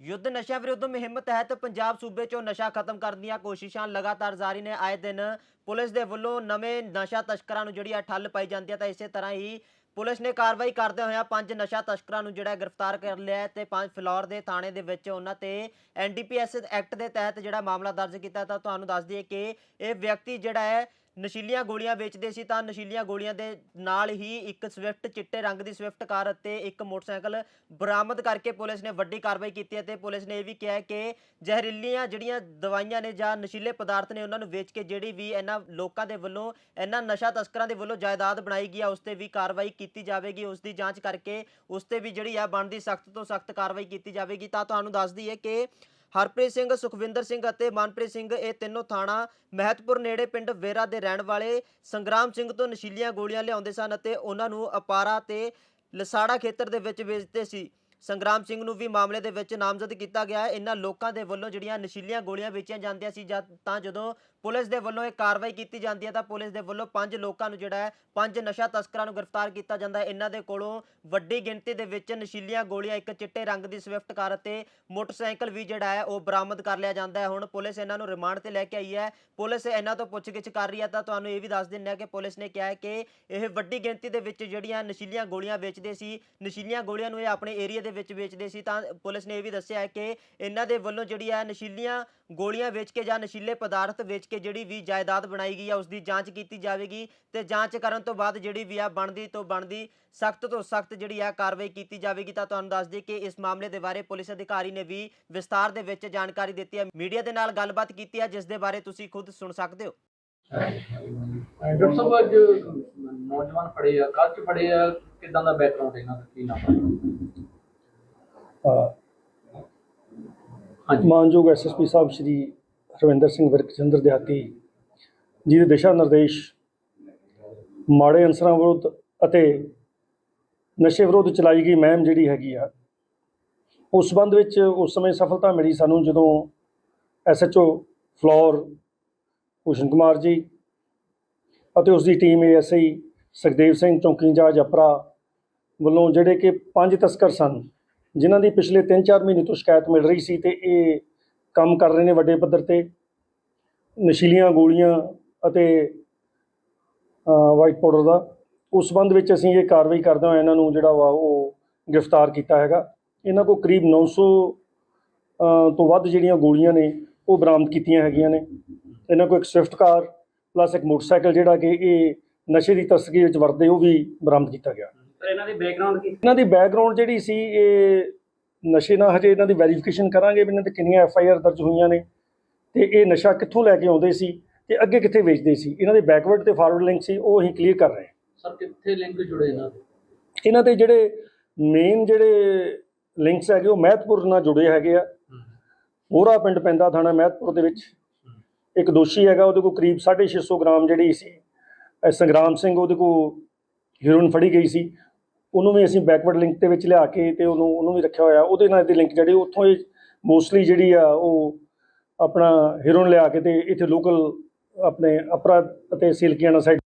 ਯੁੱਧ ਨਸ਼ਾ ਵਿਰੁੱਧ ਮੁਹਿੰਮ ਤਹਿਤ ਪੰਜਾਬ ਸੂਬੇ 'ਚੋਂ ਨਸ਼ਾ ਖਤਮ ਕਰਨ ਦੀਆਂ ਕੋਸ਼ਿਸ਼ਾਂ ਲਗਾਤਾਰ ਜਾਰੀ ਨੇ। ਆਏ ਦਿਨ ਪੁਲਿਸ ਦੇ ਵੱਲੋਂ ਨਵੇਂ ਨਸ਼ਾ ਤਸਕਰਾਂ ਨੂੰ ਜਿਹੜੀ ਆ ਠੱਲ ਪਾਈ ਜਾਂਦੀ ਹੈ ਤਾਂ ਇਸੇ ਤਰ੍ਹਾਂ ਹੀ ਪੁਲਿਸ ਨੇ ਕਾਰਵਾਈ ਕਰਦੇ ਹੋਇਆ ਪੰਜ ਨਸ਼ਾ ਤਸਕਰਾਂ ਨੂੰ ਜਿਹੜਾ ਗ੍ਰਿਫਤਾਰ ਕਰ ਲਿਆ ਹੈ ਤੇ ਪੰਜ ਫਲੋਰ ਦੇ ਥਾਣੇ ਦੇ ਵਿੱਚ ਉਹਨਾਂ ਤੇ ਐਨਡੀਪੀਐਸ ਐਕਟ ਦੇ ਤਹਿਤ ਜਿਹੜਾ ਮਾਮਲਾ ਦਰਜ ਕੀਤਾ ਤਾਂ ਤੁਹਾਨੂੰ ਦੱਸ ਦਈਏ ਕਿ ਇਹ ਵਿਅਕਤੀ ਜਿਹੜਾ ਹੈ ਨਸ਼ੀਲੀਆਂ ਗੋਲੀਆਂ ਵੇਚਦੇ ਸੀ ਤਾਂ ਨਸ਼ੀਲੀਆਂ ਗੋਲੀਆਂ ਦੇ ਨਾਲ ਹੀ ਇੱਕ ਸਵਿਫਟ ਚਿੱਟੇ ਰੰਗ ਦੀ ਸਵਿਫਟ ਕਾਰ ਅਤੇ ਇੱਕ ਮੋਟਰਸਾਈਕਲ ਬਰਾਮਦ ਕਰਕੇ ਪੁਲਿਸ ਨੇ ਵੱਡੀ ਕਾਰਵਾਈ ਕੀਤੀ ਹੈ ਤੇ ਪੁਲਿਸ ਨੇ ਇਹ ਵੀ ਕਿਹਾ ਕਿ ਜ਼ਹਿਰੀਲੀਆਂ ਜਿਹੜੀਆਂ ਦਵਾਈਆਂ ਨੇ ਜਾਂ ਨਸ਼ੀਲੇ ਪਦਾਰਥ ਨੇ ਉਹਨਾਂ ਨੂੰ ਵੇਚ ਕੇ ਜਿਹੜੀ ਵੀ ਇਹਨਾਂ ਲੋਕਾਂ ਦੇ ਵੱਲੋਂ, ਇਹਨਾਂ ਨਸ਼ਾ ਤਸਕਰਾਂ ਦੇ ਵੱਲੋਂ ਜਾਇਦਾਦ ਬਣਾਈ ਗਈ ਆ ਉਸ ਤੇ ਵੀ ਕਾਰਵਾਈ ਕੀਤੀ ਜਾਵੇਗੀ, ਉਸ ਦੀ ਜਾਂਚ ਕਰਕੇ ਉਸ ਤੇ ਵੀ ਜਿਹੜੀ ਆ ਬਣਦੀ ਸਖਤ ਤੋਂ ਸਖਤ ਕਾਰਵਾਈ ਕੀਤੀ ਜਾਵੇਗੀ। ਤਾਂ ਤੁਹਾਨੂੰ ਦੱਸ ਦਈਏ ਕਿ ਹਰਪ੍ਰੀਤ ਸਿੰਘ, ਸੁਖਵਿੰਦਰ ਸਿੰਘ ਅਤੇ ਮਨਪ੍ਰੀਤ ਸਿੰਘ, ਇਹ ਤਿੰਨੋਂ ਥਾਣਾ ਮਹਿਤਪੁਰ ਨੇੜੇ ਪਿੰਡ ਵੇਰਾ ਦੇ ਰਹਿਣ ਵਾਲੇ ਸੰਗਰਾਮ ਸਿੰਘ ਤੋਂ ਨਸ਼ੀਲੀਆਂ ਗੋਲੀਆਂ ਲਿਆਉਂਦੇ ਸਨ ਅਤੇ ਉਹਨਾਂ ਨੂੰ ਅਪਾਰਾ ਤੇ ਲਸਾੜਾ ਖੇਤਰ ਦੇ ਵਿੱਚ ਵੇਚਦੇ ਸੀ। ਸੰਗਰਾਮ ਸਿੰਘ ਨੂੰ ਵੀ ਮਾਮਲੇ ਦੇ ਵਿੱਚ ਨਾਮਜ਼ਦ ਕੀਤਾ ਗਿਆ ਹੈ। ਇਹਨਾਂ ਲੋਕਾਂ ਦੇ ਵੱਲੋਂ ਜਿਹੜੀਆਂ ਨਸ਼ੀਲੀਆਂ ਗੋਲੀਆਂ ਵੇਚੀਆਂ ਜਾਂਦੀਆਂ ਸੀ ਜਦ ਤਾਂ ਜਦੋਂ ਪੁਲਿਸ ਦੇ ਵੱਲੋਂ ਇਹ ਕਾਰਵਾਈ ਕੀਤੀ ਜਾਂਦੀ ਹੈ ਤਾਂ ਪੁਲਿਸ ਦੇ ਵੱਲੋਂ ਪੰਜ ਲੋਕਾਂ ਨੂੰ ਜਿਹੜਾ ਹੈ, ਪੰਜ ਨਸ਼ਾ ਤਸਕਰਾਂ ਨੂੰ ਗ੍ਰਿਫਤਾਰ ਕੀਤਾ ਜਾਂਦਾ ਹੈ। ਇਹਨਾਂ ਦੇ ਕੋਲੋਂ ਵੱਡੀ ਗਿਣਤੀ ਦੇ ਵਿੱਚ ਨਸ਼ੀਲੀਆਂ ਗੋਲੀਆਂ, ਇੱਕ ਚਿੱਟੇ ਰੰਗ ਦੀ ਸਵਿਫਟ ਕਾਰ ਅਤੇ ਮੋਟਰਸਾਈਕਲ ਵੀ ਜਿਹੜਾ ਹੈ, ਉਹ ਬਰਾਮਦ ਕਰ ਲਿਆ ਜਾਂਦਾ ਹੈ। ਹੁਣ ਪੁਲਿਸ ਇਹਨਾਂ ਨੂੰ ਰਿਮਾਂਡ ਤੇ ਲੈ ਕੇ ਆਈ ਹੈ। ਪੁਲਿਸ ਇਹਨਾਂ ਤੋਂ ਪੁੱਛਗਿੱਛ ਕਰ ਰਹੀ ਹੈ ਤਾਂ ਤੁਹਾਨੂੰ ਇਹ ਵੀ ਦੱਸ ਦਿੰਦੇ ਹਾਂ ਕਿ ਪੁਲਿਸ ਨੇ ਕਿਹਾ ਹੈ ਕਿ ਇਹ ਵੱਡੀ ਗਿਣਤੀ ਦੇ ਵਿੱਚ ਜਿਹੜੀਆਂ ਨਸ਼ੀਲੀਆਂ ਗੋਲੀਆਂ ਵੇਚਦੇ ਸੀ, ਨਸ਼ੀਲੀਆਂ ਗੋਲੀਆਂ ਨੂੰ ਇਹ ਆਪਣੇ ਏਰੀਆ ਦੇ ਵਿੱਚ ਵੇਚਦੇ ਸੀ ਤਾਂ ਪੁਲਿਸ ਨੇ ਇਹ ਵੀ ਦੱਸਿਆ ਹੈ ਕਿ ਇਹਨਾਂ ਦੇ ਵੱਲੋਂ ਜਿਹੜੀ ਹੈ ਨਸ਼ੀਲੀਆਂ ਗੋਲੀਆਂ ਵੇਚ ਕੇ ਜਾਂ ਨਸ਼ੀਲੇ ਪਦਾਰਥ ਵੇਚ ਕੇ ਜਿਹੜੀ ਵੀ ਜਾਇਦਾਦ ਬਣਾਈ ਗਈ ਹੈ ਉਸ ਦੀ ਜਾਂਚ ਕੀਤੀ ਜਾਵੇਗੀ ਤੇ ਜਾਂਚ ਕਰਨ ਤੋਂ ਬਾਅਦ ਜਿਹੜੀ ਵੀ ਆ ਬਣਦੀ ਤੋਂ ਬਣਦੀ ਸਖਤ ਤੋਂ ਸਖਤ ਜਿਹੜੀ ਆ ਕਾਰਵਾਈ ਕੀਤੀ ਜਾਵੇਗੀ। ਤਾਂ ਤੁਹਾਨੂੰ ਦੱਸ ਦਈਏ ਕਿ ਇਸ ਮਾਮਲੇ ਦੇ ਬਾਰੇ ਪੁਲਿਸ ਅਧਿਕਾਰੀ ਨੇ ਵੀ ਵਿਸਤਾਰ ਦੇ ਵਿੱਚ ਜਾਣਕਾਰੀ ਦਿੱਤੀ ਹੈ। ਮੀਡੀਆ ਦੇ ਨਾਲ ਗੱਲਬਾਤ ਕੀਤੀ ਹੈ ਜਿਸ ਦੇ ਬਾਰੇ ਤੁਸੀਂ ਖੁਦ ਸੁਣ ਸਕਦੇ ਹੋ। ਡਾਕਟਰ ਸਾਹਿਬ ਅੱਜ ਨੌਜਵਾਨ ਫੜੇ ਆ ਕੱਲ ਚ ਫੜੇ ਆ ਕਿਦਾਂ ਦਾ ਬੈਕਗ੍ਰਾਉਂਡ ਇਹਨਾਂ ਦਾ ਕੀ ਨਾਮ ਹਾਂਜੀ। ਮਾਨਯੋਗ ਐਸਐਸਪੀ ਸਾਹਿਬ ਸ਼੍ਰੀ ਰਵਿੰਦਰ ਸਿੰਘ ਵਿਰਕਚੰਦਰ ਦਿਹਾਤੀ ਜੀ ਦੇ ਦਿਸ਼ਾ ਨਿਰਦੇਸ਼, ਮਾੜੇ ਅਨਸਰਾਂ ਵਿਰੁੱਧ ਅਤੇ ਨਸ਼ੇ ਵਿਰੁੱਧ ਚਲਾਈ ਗਈ ਮਹਿਮ ਜਿਹੜੀ ਹੈਗੀ ਆ, ਉਸ ਸੰਬੰਧ ਵਿੱਚ ਉਸ ਸਮੇਂ ਸਫਲਤਾ ਮਿਲੀ ਸਾਨੂੰ ਜਦੋਂ ਐਸਐਚਓ ਫਲੋਰ ਭੂਸ਼ਣ ਕੁਮਾਰ ਜੀ ਅਤੇ ਉਸ ਦੀ ਟੀਮ ਏਐਸਆਈ ਸੁਖਦੇਵ ਸਿੰਘ ਚੌਂਕੀ ਇੰਚਾਰਜ ਅਪਰਾ ਵੱਲੋਂ ਜਿਹੜੇ ਕਿ ਪੰਜ ਤਸਕਰ ਸਨ, ਜਿਨ੍ਹਾਂ ਦੀ ਪਿਛਲੇ 3-4 ਮਹੀਨੇ ਤੋਂ ਸ਼ਿਕਾਇਤ ਮਿਲ ਰਹੀ ਸੀ ਤੇ ਇਹ ਕੰਮ ਕਰ ਰਹੇ ਨੇ ਵੱਡੇ ਪੱਧਰ ਤੇ ਨਸ਼ੀਲੀਆਂ ਗੋਲੀਆਂ ਅਤੇ ਵਾਈਟ ਪਾਊਡਰ ਦਾ। ਉਸ ਸੰਬੰਧ ਵਿੱਚ ਅਸੀਂ ਇਹ ਕਾਰਵਾਈ ਕਰਦੇ ਹੋਏ ਇਹਨਾਂ ਨੂੰ ਜਿਹੜਾ ਵਾ ਉਹ ਗ੍ਰਿਫਤਾਰ ਕੀਤਾ ਹੈਗਾ। ਇਹਨਾਂ ਕੋਲ ਕਰੀਬ 900 ਅ, ਤੋਂ ਵੱਧ ਜਿਹੜੀਆਂ ਗੋਲੀਆਂ ਨੇ ਉਹ ਬਰਾਮਦ ਕੀਤੀਆਂ ਹੈਗੀਆਂ ਨੇ। ਇਹਨਾਂ ਕੋਲ ਇੱਕ ਸਵਿਫਟ ਕਾਰ ਪਲੱਸ ਇੱਕ ਮੋਟਰਸਾਈਕਲ ਜਿਹੜਾ ਕਿ ਇਹ ਨਸ਼ੇ ਦੀ ਤਸਕਰੀ ਵਿੱਚ ਵਰਤਦੇ ਉਹ ਵੀ ਬਰਾਮਦ ਕੀਤਾ ਗਿਆ। ਸਰ ਇਹਨਾਂ ਦੀ ਬੈਕਗ੍ਰਾਉਂਡ ਕੀ ਇਹਨਾਂ ਦੀ ਬੈਕਗ੍ਰਾਉਂਡ ਜਿਹੜੀ ਸੀ ਇਹ ਨਸ਼ੇ ਨਾਲ ਹਜੇ ਇਹਨਾਂ ਦੀ ਵੈਰੀਫਿਕੇਸ਼ਨ ਕਰਾਂਗੇ ਵੀ ਇਹਨਾਂ ਤੇ ਕਿੰਨੀਆਂ ਐਫ ਆਈ ਆਰ ਦਰਜ ਹੋਈਆਂ ਨੇ। ਤੇ ਇਹ ਨਸ਼ਾ ਕਿੱਥੋਂ ਲੈ ਕੇ ਆਉਂਦੇ ਸੀ ਤੇ ਅੱਗੇ ਕਿੱਥੇ ਵੇਚਦੇ ਸੀ? ਇਹਨਾਂ ਦੇ ਬੈਕਵਰਡ ਤੇ ਫਾਰਵਰਡ ਲਿੰਕ ਸੀ ਉਹ ਅਸੀਂ ਕਲੀਅਰ ਕਰ ਰਹੇ ਹਾਂ। ਸਰ ਕਿੱਥੇ ਲਿੰਕ ਜੁੜੇ ਇਹਨਾਂ ਦੇ? ਇਹਨਾਂ ਦੇ ਜਿਹੜੇ ਮੇਨ ਜਿਹੜੇ ਲਿੰਕਸ ਹੈਗੇ ਉਹ ਮਹਿਤਪੁਰ ਨਾਲ ਜੁੜੇ ਹੈਗੇ ਆ। ਮੋਹਰਾ ਪਿੰਡ ਪੈਂਦਾ ਥਾਣਾ ਮਹਿਤਪੁਰ ਦੇ ਵਿੱਚ। ਇੱਕ ਦੋਸ਼ੀ ਹੈਗਾ ਉਹਦੇ ਕੋਲ ਕਰੀਬ 650 ਗ੍ਰਾਮ ਜਿਹੜੀ ਸੀ ਸੰਗਰਾਮ ਸਿੰਘ ਉਹਦੇ ਕੋਲ ਹੀਰੋਇਨ ਫੜੀ ਗਈ ਸੀ। ਉਹਨੂੰ ਵੀ ਅਸੀਂ ਬੈਕਵਰਡ ਲਿੰਕ ਦੇ ਵਿੱਚ ਲਿਆ ਕੇ ਤੇ ਉਹਨੂੰ ਉਹਨੂੰ ਵੀ ਰੱਖਿਆ ਹੋਇਆ। ਉਹਦੇ ਨਾਲ ਇਹਦੇ ਲਿੰਕ ਜਿਹੜੇ ਉੱਥੋਂ ਇਹ ਮੋਸਟਲੀ ਜਿਹੜੀ ਆ ਉਹ ਆਪਣਾ ਹੀਰੋਇਨ ਲਿਆ ਕੇ ਤੇ ਇੱਥੇ ਲੋਕਲ ਆਪਣੇ ਅਪਰਾ ਅਤੇ ਸਿਲਕੀਆਣਾ ਸਾਈਡ